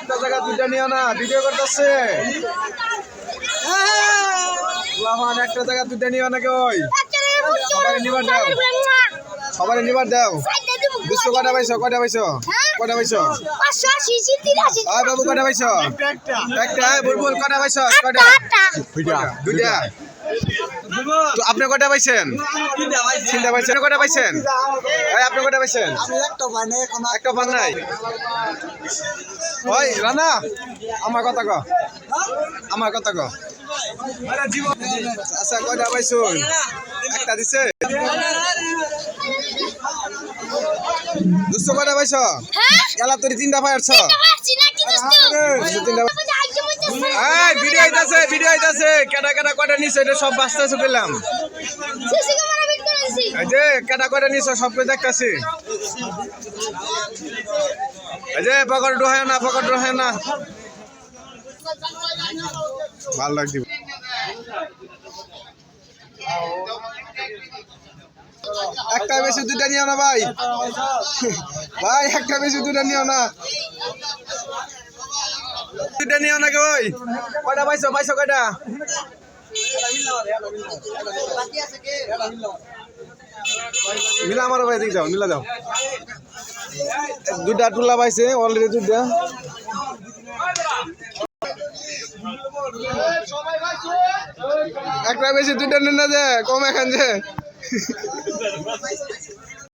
একটা জায়গা দুইটা নিও না ভিডিও করতেছে বাবা একটা জায়গা দুইটা নিও না কই সবাই নিবার দাও সবাই নিবার দাও দুশো কটা পাইছো কটা পাইছো কটা পাইছো? আয় বাবু কটা পাইছো? একটা বুলবুল কটা পাইছো? কটা? দুইটা তো আপনি কটা পাইছেন? তিনটা পাইছেন। কটা পাইছেন? আপনি কটা পাইছেন? একটা পান নাই। ওই রানা আমার কথা ক। আমার কথা ক। আচ্ছা কয়টা পাইছুন? একটা দিছে? দুশো কয়টা পাইছ? এলা তোর তিনটা পাইছ এই ভিডিও আইতাছে ভিডিও আইতাছে। কেটা কেটা নিছে? এটা সব বাঁচতেছে পেলাম। এই যে কেটা কয়টা নিছে? সব কিছু দেখতাছি। এই যে পকেট ডোহায় না পকেট ডোহায় না। ভালো লাগছে। একটা বেশি দুটা নিও না ভাই। ভাই, একটা বেশি দুটা নিও না। দুটা নিও না কে ওই কয়টা পাইছো? পাইছো কয়টা? মিলা আমার ভাই দিক যাও, মিলা যাও। দুটা টুলা পাইছে অলরেডি দুটা একটা বেশি দুইটা নিন না যে, কম এখান যে। that a message?